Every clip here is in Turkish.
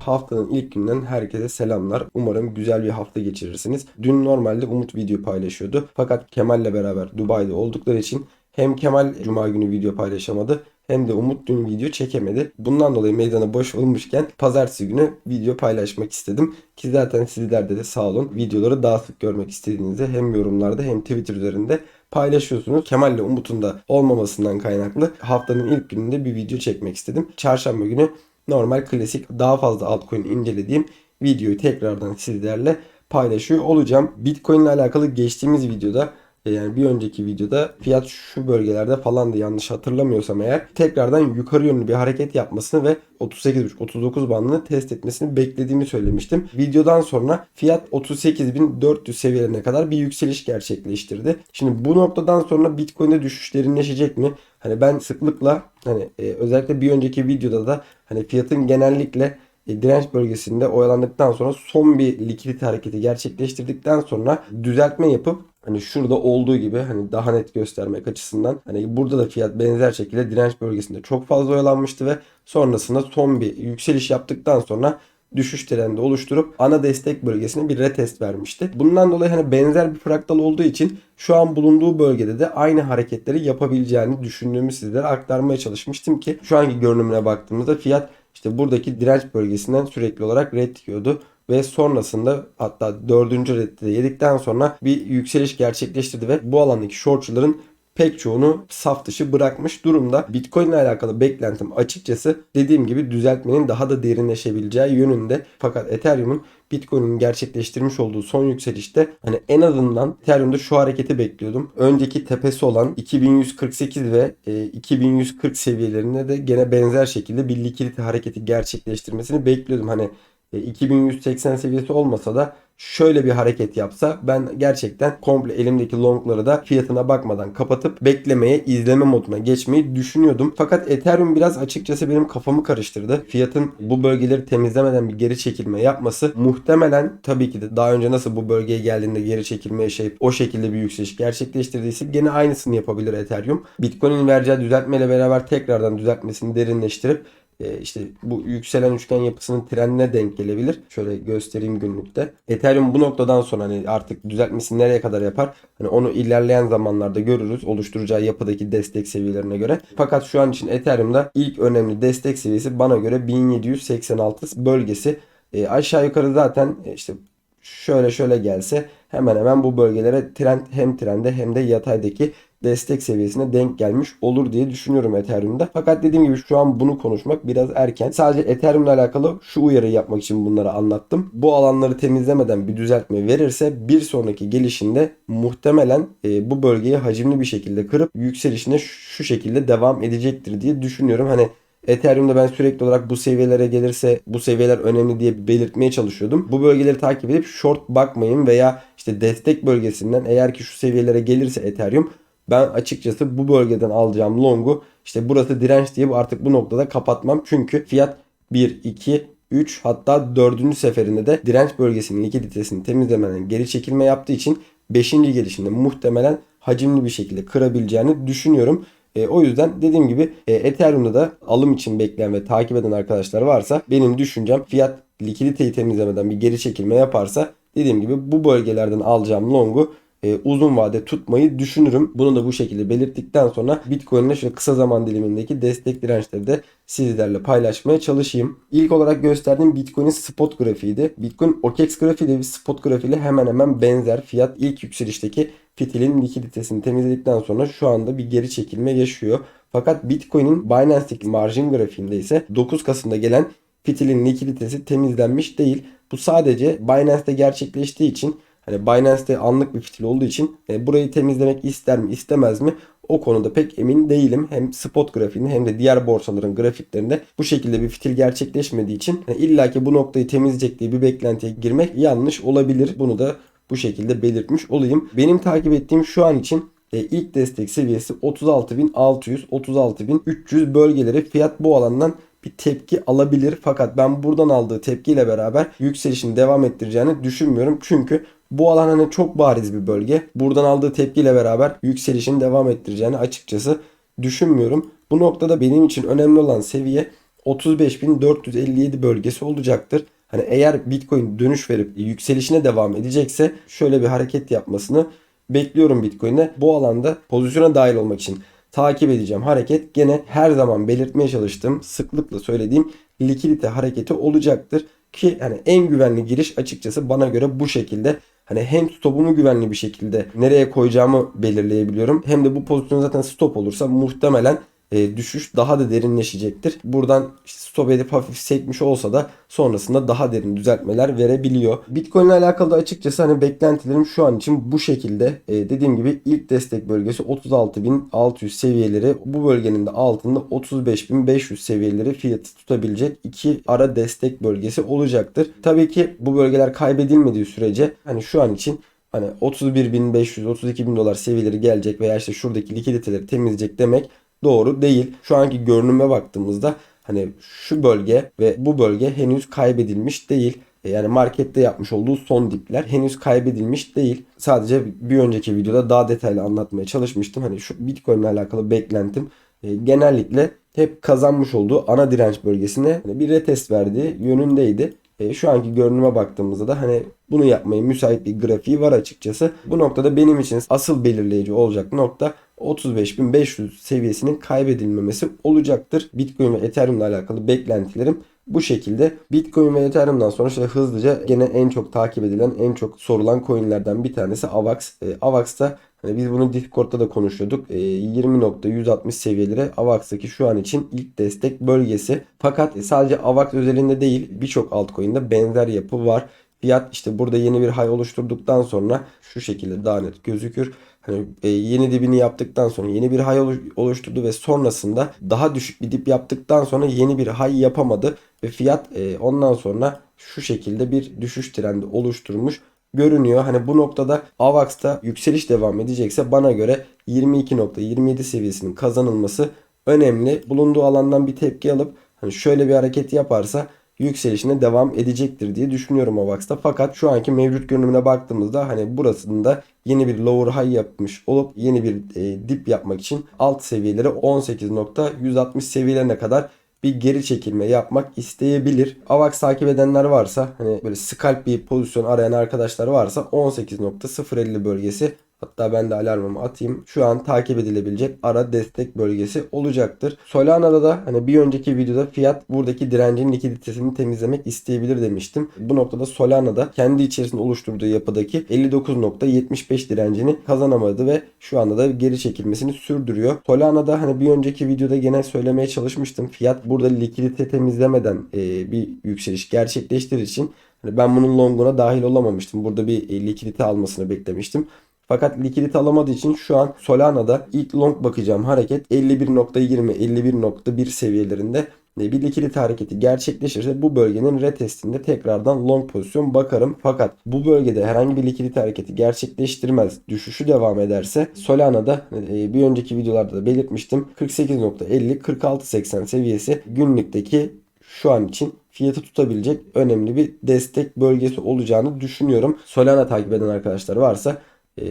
Haftanın ilk günden herkese selamlar. Umarım güzel bir hafta geçirirsiniz. Dün normalde Umut video paylaşıyordu. Fakat Kemal'le beraber Dubai'de oldukları için hem Kemal Cuma günü video paylaşamadı hem de Umut dün video çekemedi. Bundan dolayı meydana boş olmuşken pazartesi günü video paylaşmak istedim. Ki zaten sizler de sağ olun videoları daha sık görmek istediğinizde hem yorumlarda hem Twitter üzerinde paylaşıyorsunuz. Kemal ile Umut'un da olmamasından kaynaklı haftanın ilk gününde bir video çekmek istedim. Çarşamba günü normal klasik daha fazla altcoin incelediğim videoyu tekrardan sizlerle paylaşıyor olacağım. Bitcoin ile alakalı geçtiğimiz videoda yani bir önceki videoda fiyat şu bölgelerde falandı yanlış hatırlamıyorsam eğer tekrardan yukarı yönlü bir hareket yapmasını ve 38.5-39 bandını test etmesini beklediğimi söylemiştim. Videodan sonra fiyat 38.400 seviyelerine kadar bir yükseliş gerçekleştirdi. Şimdi bu noktadan sonra Bitcoin'de düşüş derinleşecek mi? Hani ben sıklıkla hani e, özellikle bir önceki videoda da hani fiyatın genellikle e, direnç bölgesinde oyalandıktan sonra son bir likidite hareketi gerçekleştirdikten sonra düzeltme yapıp hani şurada olduğu gibi hani daha net göstermek açısından hani burada da fiyat benzer şekilde direnç bölgesinde çok fazla oyalanmıştı ve sonrasında son bir yükseliş yaptıktan sonra düşüş trendi oluşturup ana destek bölgesine bir retest vermişti. Bundan dolayı hani benzer bir fraktal olduğu için şu an bulunduğu bölgede de aynı hareketleri yapabileceğini düşündüğümü sizlere aktarmaya çalışmıştım ki şu anki görünümüne baktığımızda fiyat işte buradaki direnç bölgesinden sürekli olarak red yiyordu ve sonrasında hatta dördüncü reddi de yedikten sonra bir yükseliş gerçekleştirdi ve bu alandaki shortçuların pek çoğunu saf dışı bırakmış durumda. Bitcoin ile alakalı beklentim açıkçası dediğim gibi düzeltmenin daha da derinleşebileceği yönünde. Fakat Ethereum'un Bitcoin'in gerçekleştirmiş olduğu son yükselişte hani en azından Ethereum'da şu hareketi bekliyordum. Önceki tepesi olan 2148 ve e, 2140 seviyelerinde de gene benzer şekilde bir likidite hareketi gerçekleştirmesini bekliyordum. Hani 2180 seviyesi olmasa da şöyle bir hareket yapsa ben gerçekten komple elimdeki longları da fiyatına bakmadan kapatıp beklemeye, izleme moduna geçmeyi düşünüyordum. Fakat Ethereum biraz açıkçası benim kafamı karıştırdı. Fiyatın bu bölgeleri temizlemeden bir geri çekilme yapması muhtemelen tabii ki de daha önce nasıl bu bölgeye geldiğinde geri çekilme yaşayıp o şekilde bir yükseliş gerçekleştirdiyse gene aynısını yapabilir Ethereum. Bitcoin'in vereceği düzeltmeyle beraber tekrardan düzeltmesini derinleştirip e, işte bu yükselen üçgen yapısının trendine denk gelebilir. Şöyle göstereyim günlükte. Ethereum bu noktadan sonra hani artık düzeltmesini nereye kadar yapar? Hani onu ilerleyen zamanlarda görürüz oluşturacağı yapıdaki destek seviyelerine göre. Fakat şu an için Ethereum'da ilk önemli destek seviyesi bana göre 1786 bölgesi. E, aşağı yukarı zaten e, işte şöyle şöyle gelse hemen hemen bu bölgelere trend hem trende hem de yataydaki destek seviyesine denk gelmiş olur diye düşünüyorum Ethereum'da. Fakat dediğim gibi şu an bunu konuşmak biraz erken. Sadece Ethereum ile alakalı şu uyarıyı yapmak için bunları anlattım. Bu alanları temizlemeden bir düzeltme verirse bir sonraki gelişinde muhtemelen e, bu bölgeyi hacimli bir şekilde kırıp yükselişine şu şekilde devam edecektir diye düşünüyorum. Hani Ethereum'da ben sürekli olarak bu seviyelere gelirse bu seviyeler önemli diye belirtmeye çalışıyordum. Bu bölgeleri takip edip short bakmayın veya işte destek bölgesinden eğer ki şu seviyelere gelirse Ethereum ben açıkçası bu bölgeden alacağım longu işte burası direnç diye artık bu noktada kapatmam. Çünkü fiyat 1, 2, 3 hatta 4. seferinde de direnç bölgesinin likiditesini temizlemeden geri çekilme yaptığı için 5. gelişinde muhtemelen hacimli bir şekilde kırabileceğini düşünüyorum. E, o yüzden dediğim gibi e, Ethereum'da da alım için bekleyen ve takip eden arkadaşlar varsa benim düşüncem fiyat likiditeyi temizlemeden bir geri çekilme yaparsa dediğim gibi bu bölgelerden alacağım longu e, uzun vade tutmayı düşünürüm. Bunu da bu şekilde belirttikten sonra Bitcoin'le şöyle kısa zaman dilimindeki destek dirençleri de sizlerle paylaşmaya çalışayım. İlk olarak gösterdiğim Bitcoin'in spot grafiğiydi. Bitcoin OKEX grafiği de bir spot grafiğiyle hemen hemen benzer. Fiyat ilk yükselişteki fitilin likiditesini temizledikten sonra şu anda bir geri çekilme yaşıyor. Fakat Bitcoin'in Binance'deki margin grafiğinde ise 9 Kasım'da gelen fitilin likiditesi temizlenmiş değil. Bu sadece Binance'de gerçekleştiği için Hani Binance'te anlık bir fitil olduğu için e, burayı temizlemek ister mi istemez mi o konuda pek emin değilim. Hem spot grafiğinde hem de diğer borsaların grafiklerinde bu şekilde bir fitil gerçekleşmediği için yani illaki bu noktayı temizleyecek diye bir beklentiye girmek yanlış olabilir. Bunu da bu şekilde belirtmiş olayım. Benim takip ettiğim şu an için e, ilk destek seviyesi 36.600 36.300 bölgeleri fiyat bu alandan bir tepki alabilir. Fakat ben buradan aldığı tepkiyle beraber yükselişini devam ettireceğini düşünmüyorum. Çünkü bu alan hani çok bariz bir bölge. Buradan aldığı tepkiyle beraber yükselişini devam ettireceğini açıkçası düşünmüyorum. Bu noktada benim için önemli olan seviye 35.457 bölgesi olacaktır. Hani eğer Bitcoin dönüş verip yükselişine devam edecekse şöyle bir hareket yapmasını bekliyorum Bitcoin'e. Bu alanda pozisyona dahil olmak için takip edeceğim hareket gene her zaman belirtmeye çalıştığım sıklıkla söylediğim likidite hareketi olacaktır. Ki hani en güvenli giriş açıkçası bana göre bu şekilde. Hani hem stopumu güvenli bir şekilde nereye koyacağımı belirleyebiliyorum. Hem de bu pozisyon zaten stop olursa muhtemelen e, düşüş daha da derinleşecektir. Buradan işte stop edip hafif sekmiş olsa da sonrasında daha derin düzeltmeler verebiliyor. Bitcoin ile alakalı da açıkçası hani beklentilerim şu an için bu şekilde. E, dediğim gibi ilk destek bölgesi 36.600 seviyeleri. Bu bölgenin de altında 35.500 seviyeleri fiyatı tutabilecek iki ara destek bölgesi olacaktır. Tabii ki bu bölgeler kaybedilmediği sürece hani şu an için hani 31.500 32.000 dolar seviyeleri gelecek veya işte şuradaki likiditeleri temizleyecek demek doğru değil. Şu anki görünüme baktığımızda hani şu bölge ve bu bölge henüz kaybedilmiş değil. E, Yani markette yapmış olduğu son dipler henüz kaybedilmiş değil. Sadece bir önceki videoda daha detaylı anlatmaya çalışmıştım. Hani şu Bitcoin ile alakalı beklentim e, genellikle hep kazanmış olduğu ana direnç bölgesine hani bir retest verdiği yönündeydi. E, şu anki görünüme baktığımızda da hani bunu yapmaya müsait bir grafiği var açıkçası. Bu noktada benim için asıl belirleyici olacak nokta 35.500 seviyesinin kaybedilmemesi olacaktır. Bitcoin ve Ethereum ile alakalı beklentilerim bu şekilde. Bitcoin ve Ethereum'dan sonra şöyle hızlıca gene en çok takip edilen, en çok sorulan coinlerden bir tanesi AVAX. E, AVAX'ta hani biz bunu Discord'da da konuşuyorduk. E, 20.160 seviyeleri AVAX'taki şu an için ilk destek bölgesi. Fakat sadece AVAX özelinde değil birçok altcoin'de benzer yapı var. Fiyat işte burada yeni bir high oluşturduktan sonra şu şekilde daha net gözükür. Hani e, yeni dibini yaptıktan sonra yeni bir oluş- oluşturdu ve sonrasında daha düşük bir dip yaptıktan sonra yeni bir high yapamadı ve fiyat e, ondan sonra şu şekilde bir düşüş trendi oluşturmuş görünüyor. Hani bu noktada AVAX'ta yükseliş devam edecekse bana göre 22.27 seviyesinin kazanılması önemli. Bulunduğu alandan bir tepki alıp hani şöyle bir hareket yaparsa yükselişine devam edecektir diye düşünüyorum AVAX'ta. Fakat şu anki mevcut görünümüne baktığımızda hani burasında yeni bir lower high yapmış olup yeni bir e, dip yapmak için alt seviyeleri 18.160 seviyelerine kadar bir geri çekilme yapmak isteyebilir. AVAX takip edenler varsa hani böyle scalp bir pozisyon arayan arkadaşlar varsa 18.050 bölgesi Hatta ben de alarmımı atayım. Şu an takip edilebilecek ara destek bölgesi olacaktır. Solana'da da hani bir önceki videoda fiyat buradaki direncin likiditesini temizlemek isteyebilir demiştim. Bu noktada Solana'da kendi içerisinde oluşturduğu yapıdaki 59.75 direncini kazanamadı ve şu anda da geri çekilmesini sürdürüyor. Solana'da hani bir önceki videoda gene söylemeye çalışmıştım. Fiyat burada likidite temizlemeden e, bir yükseliş gerçekleştirir için hani ben bunun longuna dahil olamamıştım. Burada bir e, likidite almasını beklemiştim. Fakat likidite alamadığı için şu an Solana'da ilk long bakacağım hareket 51.20 51.1 seviyelerinde bir likidite hareketi gerçekleşirse bu bölgenin retestinde tekrardan long pozisyon bakarım. Fakat bu bölgede herhangi bir likidite hareketi gerçekleştirmez düşüşü devam ederse Solana'da e, bir önceki videolarda da belirtmiştim 48.50 46.80 seviyesi günlükteki şu an için fiyatı tutabilecek önemli bir destek bölgesi olacağını düşünüyorum. Solana takip eden arkadaşlar varsa e,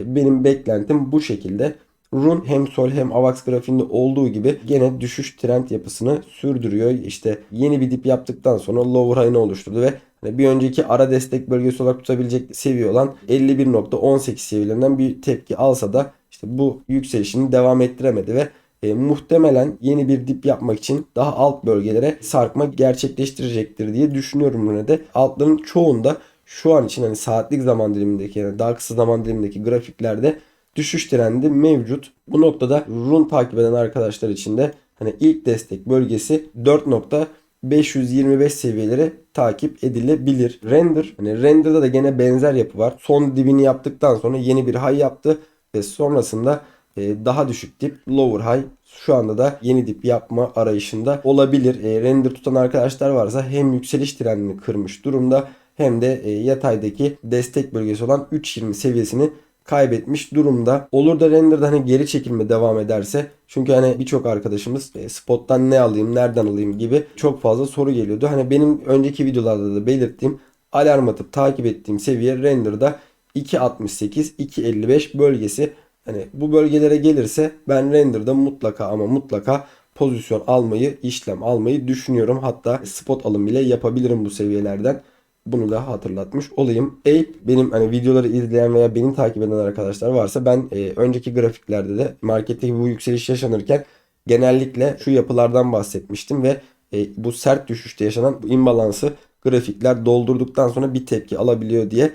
benim beklentim bu şekilde. Run hem Sol hem AVAX grafiğinde olduğu gibi gene düşüş trend yapısını sürdürüyor. İşte yeni bir dip yaptıktan sonra lower high'ını oluşturdu ve hani bir önceki ara destek bölgesi olarak tutabilecek seviye olan 51.18 seviyelerinden bir tepki alsa da işte bu yükselişini devam ettiremedi ve e, muhtemelen yeni bir dip yapmak için daha alt bölgelere sarkma gerçekleştirecektir diye düşünüyorum yine de. Altların çoğunda şu an için hani saatlik zaman dilimindeki yani daha kısa zaman dilimindeki grafiklerde düşüş trendi mevcut. Bu noktada run takip eden arkadaşlar için de hani ilk destek bölgesi 4.525 seviyeleri takip edilebilir. Render hani render'da da gene benzer yapı var. Son dibini yaptıktan sonra yeni bir high yaptı ve sonrasında e, daha düşük dip lower high şu anda da yeni dip yapma arayışında olabilir. E, render tutan arkadaşlar varsa hem yükseliş trendini kırmış durumda hem de e, yataydaki destek bölgesi olan 3.20 seviyesini kaybetmiş durumda. Olur da render'da hani geri çekilme devam ederse çünkü hani birçok arkadaşımız e, spottan ne alayım, nereden alayım gibi çok fazla soru geliyordu. Hani benim önceki videolarda da belirttiğim alarm atıp takip ettiğim seviye render'da 2.68 2.55 bölgesi. Hani bu bölgelere gelirse ben render'da mutlaka ama mutlaka pozisyon almayı, işlem almayı düşünüyorum. Hatta spot alım bile yapabilirim bu seviyelerden. Bunu da hatırlatmış olayım. Ape benim hani videoları izleyen veya beni takip eden arkadaşlar varsa ben e, önceki grafiklerde de marketteki bu yükseliş yaşanırken genellikle şu yapılardan bahsetmiştim ve e, bu sert düşüşte yaşanan bu imbalansı grafikler doldurduktan sonra bir tepki alabiliyor diye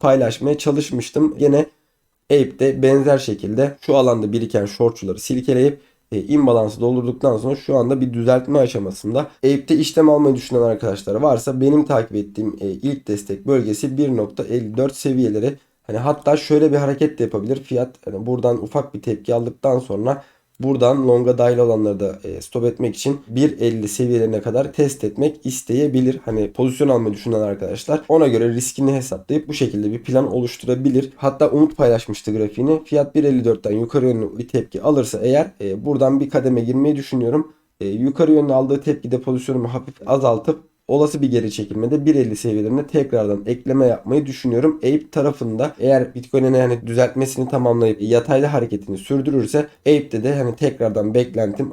paylaşmaya çalışmıştım. Gene Ape de benzer şekilde şu alanda biriken shortçuları silkeleyip e, imbalansı doldurduktan sonra şu anda bir düzeltme aşamasında. Ape'de işlem almayı düşünen arkadaşlar varsa benim takip ettiğim e, ilk destek bölgesi 1.54 seviyeleri. Hani hatta şöyle bir hareket de yapabilir. Fiyat hani buradan ufak bir tepki aldıktan sonra Buradan longa dahil olanları da e, stop etmek için 1.50 seviyelerine kadar test etmek isteyebilir. Hani pozisyon almayı düşünen arkadaşlar ona göre riskini hesaplayıp bu şekilde bir plan oluşturabilir. Hatta Umut paylaşmıştı grafiğini. Fiyat 1.54'ten yukarı yönlü bir tepki alırsa eğer e, buradan bir kademe girmeyi düşünüyorum. E, yukarı yönlü aldığı tepkide pozisyonumu hafif azaltıp olası bir geri çekilmede 1.50 seviyelerine tekrardan ekleme yapmayı düşünüyorum. Ape tarafında eğer Bitcoin'in yani düzeltmesini tamamlayıp yataylı hareketini sürdürürse Ape'de de hani tekrardan beklentim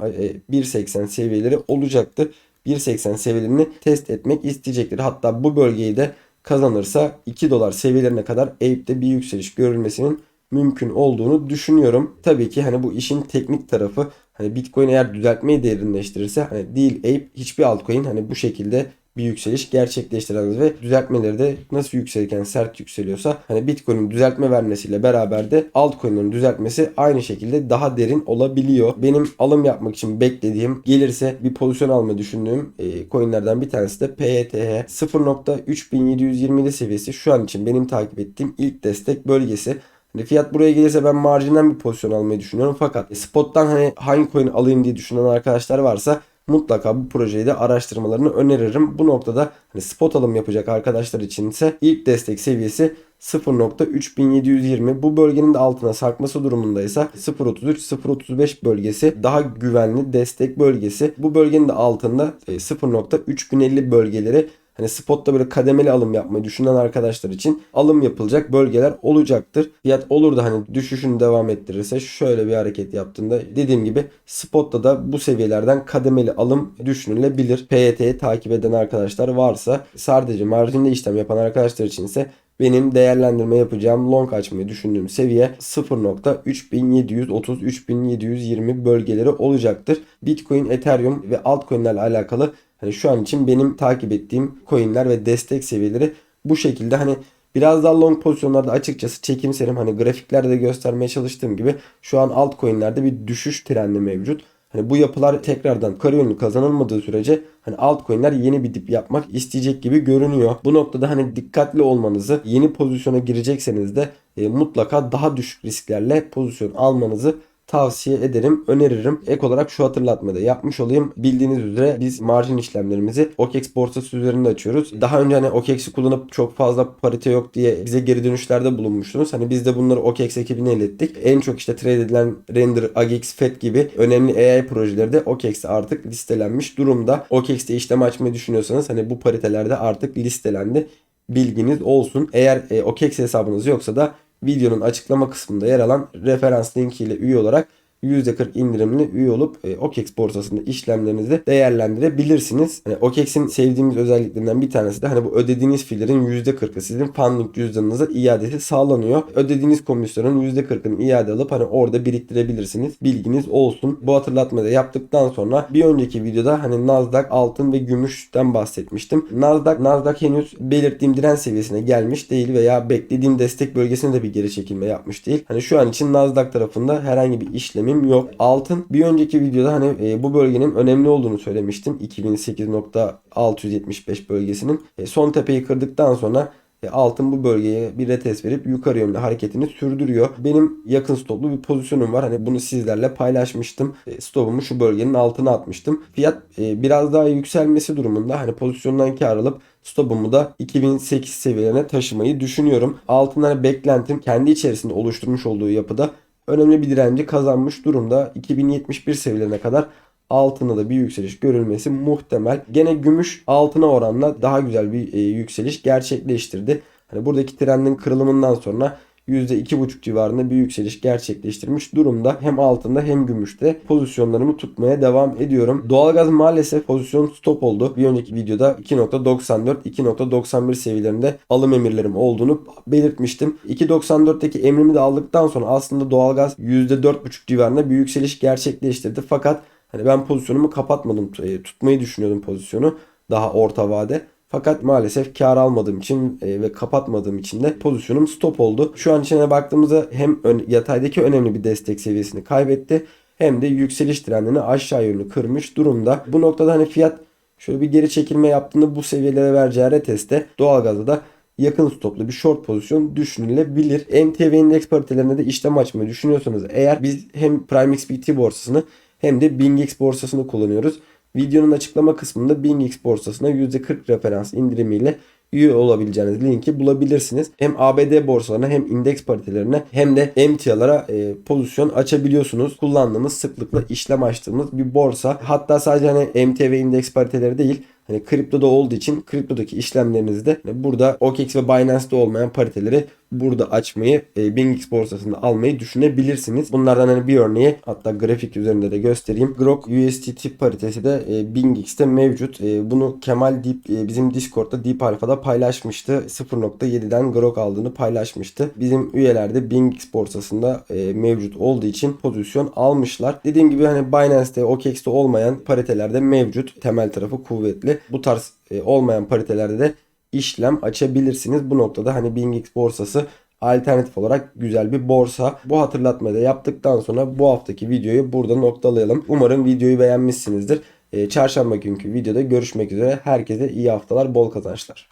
1.80 seviyeleri olacaktır. 1.80 seviyelerini test etmek isteyecektir. Hatta bu bölgeyi de kazanırsa 2 dolar seviyelerine kadar Ape'de bir yükseliş görülmesinin mümkün olduğunu düşünüyorum. Tabii ki hani bu işin teknik tarafı hani Bitcoin eğer düzeltmeyi derinleştirirse hani değil Ape hiçbir altcoin hani bu şekilde bir yükseliş gerçekleştiremez ve düzeltmeleri de nasıl yükselirken sert yükseliyorsa hani Bitcoin'in düzeltme vermesiyle beraber de altcoin'lerin düzeltmesi aynı şekilde daha derin olabiliyor. Benim alım yapmak için beklediğim gelirse bir pozisyon almayı düşündüğüm e, coinlerden bir tanesi de PYTH 0.3727 seviyesi şu an için benim takip ettiğim ilk destek bölgesi. Hani fiyat buraya gelirse ben marjinden bir pozisyon almayı düşünüyorum. Fakat spottan hani hangi coin alayım diye düşünen arkadaşlar varsa mutlaka bu projeyi de araştırmalarını öneririm. Bu noktada hani spot alım yapacak arkadaşlar için ise ilk destek seviyesi 0.3720 bu bölgenin de altına sarkması durumundaysa 0.33-0.35 bölgesi daha güvenli destek bölgesi. Bu bölgenin de altında 0.3050 e, bölgeleri Hani spotta böyle kademeli alım yapmayı düşünen arkadaşlar için alım yapılacak bölgeler olacaktır. Fiyat olur da hani düşüşünü devam ettirirse şöyle bir hareket yaptığında dediğim gibi spotta da bu seviyelerden kademeli alım düşünülebilir. PYT'yi takip eden arkadaşlar varsa sadece marjinde işlem yapan arkadaşlar için ise benim değerlendirme yapacağım long açmayı düşündüğüm seviye 0.3730-3720 bölgeleri olacaktır. Bitcoin, Ethereum ve altcoin'lerle alakalı şu an için benim takip ettiğim coinler ve destek seviyeleri bu şekilde hani biraz daha long pozisyonlarda açıkçası çekimserim. Hani grafiklerde de göstermeye çalıştığım gibi şu an altcoin'lerde bir düşüş trendi mevcut. Hani bu yapılar tekrardan karı yönlü kazanılmadığı sürece hani altcoin'ler yeni bir dip yapmak isteyecek gibi görünüyor. Bu noktada hani dikkatli olmanızı, yeni pozisyona girecekseniz de e, mutlaka daha düşük risklerle pozisyon almanızı tavsiye ederim, öneririm. Ek olarak şu hatırlatmada yapmış olayım. Bildiğiniz üzere biz marjin işlemlerimizi OKEX borsası üzerinde açıyoruz. Daha önce hani OKEX'i kullanıp çok fazla parite yok diye bize geri dönüşlerde bulunmuştunuz. Hani biz de bunları OKEX ekibine ilettik. En çok işte trade edilen Render, AGX, FED gibi önemli AI projeleri de OKEX'te artık listelenmiş durumda. OKEX'te işlem açmayı düşünüyorsanız hani bu paritelerde artık listelendi. Bilginiz olsun. Eğer e, OKEX hesabınız yoksa da videonun açıklama kısmında yer alan referans linkiyle üye olarak %40 indirimli üye olup e, OKEX borsasında işlemlerinizi değerlendirebilirsiniz. Yani OKEX'in sevdiğimiz özelliklerinden bir tanesi de hani bu ödediğiniz fiillerin %40'ı sizin funding cüzdanınıza iadesi sağlanıyor. Ödediğiniz komisyonun %40'ını iade alıp hani orada biriktirebilirsiniz. Bilginiz olsun. Bu hatırlatmayı da yaptıktan sonra bir önceki videoda hani Nasdaq altın ve gümüşten bahsetmiştim. Nasdaq Nasdaq henüz belirttiğim direnç seviyesine gelmiş değil veya beklediğim destek bölgesine de bir geri çekilme yapmış değil. Hani şu an için Nasdaq tarafında herhangi bir işlemi bilgim yok. Altın bir önceki videoda hani e, bu bölgenin önemli olduğunu söylemiştim. 2008.675 bölgesinin e, son tepeyi kırdıktan sonra e, altın bu bölgeye bir retest verip yukarı yönlü hareketini sürdürüyor. Benim yakın stoplu bir pozisyonum var. Hani bunu sizlerle paylaşmıştım. E, stopumu şu bölgenin altına atmıştım. Fiyat e, biraz daha yükselmesi durumunda hani pozisyondan kar alıp stopumu da 2008 seviyelerine taşımayı düşünüyorum. Altından hani beklentim kendi içerisinde oluşturmuş olduğu yapıda önemli bir direnci kazanmış durumda. 2071 seviyelerine kadar altında da bir yükseliş görülmesi muhtemel. Gene gümüş altına oranla daha güzel bir e, yükseliş gerçekleştirdi. Hani buradaki trendin kırılımından sonra %2,5 civarında bir yükseliş gerçekleştirmiş durumda. Hem altında hem gümüşte pozisyonlarımı tutmaya devam ediyorum. Doğalgaz maalesef pozisyon stop oldu. Bir önceki videoda 2.94 2.91 seviyelerinde alım emirlerim olduğunu belirtmiştim. 2.94'teki emrimi de aldıktan sonra aslında doğalgaz %4,5 civarında bir yükseliş gerçekleştirdi. Fakat hani ben pozisyonumu kapatmadım. E, Tutmayı düşünüyordum pozisyonu daha orta vade. Fakat maalesef kar almadığım için e, ve kapatmadığım için de pozisyonum stop oldu. Şu an içine baktığımızda hem yataydaki önemli bir destek seviyesini kaybetti hem de yükseliş trendini aşağı yönlü kırmış durumda. Bu noktada hani fiyat şöyle bir geri çekilme yaptığında bu seviyelere vereceği reteste doğalgazda da yakın stoplu bir short pozisyon düşünülebilir. MTV endeks paritelerinde de işlem açmayı düşünüyorsanız eğer biz hem Prime XBT borsasını hem de BingX borsasını kullanıyoruz. Videonun açıklama kısmında BingX borsasına %40 referans indirimiyle üye olabileceğiniz linki bulabilirsiniz. Hem ABD borsalarına hem indeks paritelerine hem de emtialara e, pozisyon açabiliyorsunuz. Kullandığımız sıklıkla işlem açtığımız bir borsa. Hatta sadece hani MTV indeks pariteleri değil Hani kriptoda olduğu için kriptodaki işlemlerinizi de hani burada OKX ve Binance'de olmayan pariteleri burada açmayı e, BingX borsasında almayı düşünebilirsiniz. Bunlardan hani bir örneği hatta grafik üzerinde de göstereyim. Grok USDT paritesi de e, BingX'te mevcut. E, bunu Kemal Deep, e, bizim Discord'da Deep Alpha'da paylaşmıştı. 0.7'den Grok aldığını paylaşmıştı. Bizim üyelerde BingX borsasında e, mevcut olduğu için pozisyon almışlar. Dediğim gibi hani Binance'te, OKX'te olmayan paritelerde mevcut. Temel tarafı kuvvetli. Bu tarz e, olmayan paritelerde de işlem açabilirsiniz. Bu noktada hani BingX borsası alternatif olarak güzel bir borsa. Bu hatırlatmayı da yaptıktan sonra bu haftaki videoyu burada noktalayalım. Umarım videoyu beğenmişsinizdir. Ee, Çarşamba günkü videoda görüşmek üzere. Herkese iyi haftalar, bol kazançlar.